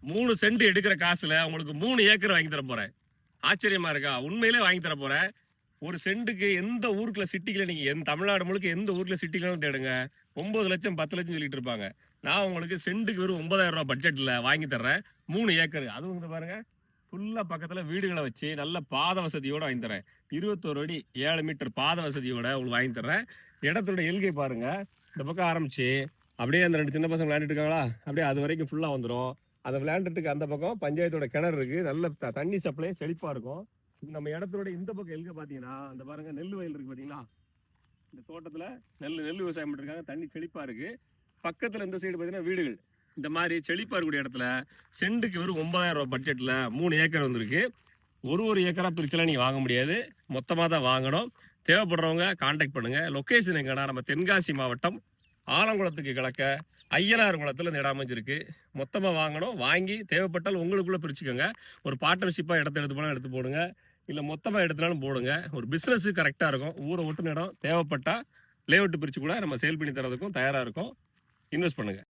மூணு சென்ட் எடுக்கிற காசுல உங்களுக்கு மூணு ஏக்கர் வாங்கி தர போறேன். ஆச்சரியமா இருக்கா? உண்மையிலே வாங்கி தர போறேன். ஒரு சென்ட்டுக்கு எந்த ஊருக்குள்ள சிட்டிக்குள்ள நீங்க எந்த தமிழ்நாடு முழுக்க எந்த ஊர்ல சிட்டிக்குள்ள தேடுங்க. ஒன்பது லட்சம் பத்து லட்சம் சொல்லிட்டு இருப்பாங்க. நான் உங்களுக்கு சென்ட்டுக்கு வெறும் ஒன்பதாயிரம் ரூபாய் பட்ஜெட்ல வாங்கி தர்றேன். மூணு ஏக்கர். அதுவும் வந்து பாருங்க. ஃபுல்லா பக்கத்துல வீடுகளை வச்சு நல்ல பாத வசதியோட வாங்கி தரேன் இருபத்தோரு அடி ஏழு மீட்டர் பாத வசதியோட உங்களுக்கு வாங்கி தர்றேன். இடத்தோட எல்கை பாருங்க. இந்த பக்கம் ஆரம்பிச்சு அப்படியே அந்த ரெண்டு சின்ன பசங்க விளையாண்டுட்டு இருக்காங்களா? அப்படியே அது வரைக்கும் ஃபுல்லா வந்துடும் அந்த விளையாண்டுட்டுக்கு அந்த பக்கம் பஞ்சாயத்தோட கிணறு இருக்கு. நல்ல த- தண்ணி சப்ளை செழிப்பா இருக்கும். நம்ம இடத்தோட இந்த பக்கம் எல்கை பாத்தீங்கன்னா அந்த பாருங்க நெல் வயல் இருக்கு பாத்தீங்களா? இந்த தோட்டத்துல நெல் நெல் விவசாயம் பண்ணிருக்காங்க தண்ணி செழிப்பா இருக்கு. பக்கத்துல இந்த சைடு பாத்தீங்கன்னா வீடுகள். இந்த மாதிரி செழிப்பா இருக்கக்கூடிய இடத்துல செண்டுக்கு வெறும் ஒன்பதாயிரம் ரூபாய் பட்ஜெட்ல மூணு ஏக்கர் வந்திருக்கு. ஒரு ஒரு ஏக்கரா பிரிச்செல்லாம் நீங்க வாங்க முடியாது. மொத்தமா தான் வாங்கணும். தேவைப்படுறவங்க கான்டாக்ட் பண்ணுங்க. லொக்கேஷன் எங்கன்னா நம்ம தென்காசி மாவட்டம் ஆலங்குளத்துக்கு கிழக்க ஐயனார் குளத்தில் இந்த இடம் அமைஞ்சிருக்கு. மொத்தமாக வாங்கணும். வாங்கி தேவைப்பட்டால் உங்களுக்குள்ளே பிரிச்சுக்கோங்க. ஒரு பார்ட்னர்ஷிப்பாக இடத்த எடுத்து போனால் எடுத்து போடுங்க. இல்லை மொத்தமாக எடுத்துனாலும் போடுங்க. ஒரு பிசினஸ் கரெக்டாக இருக்கும். ஊரை ஒட்டுன இடம் தேவைப்பட்டால் லேஅவுட் பிரித்து கூட நம்ம சேல் பண்ணி தரதுக்கும் தயாராக இருக்கும். இன்வெஸ்ட் பண்ணுங்கள்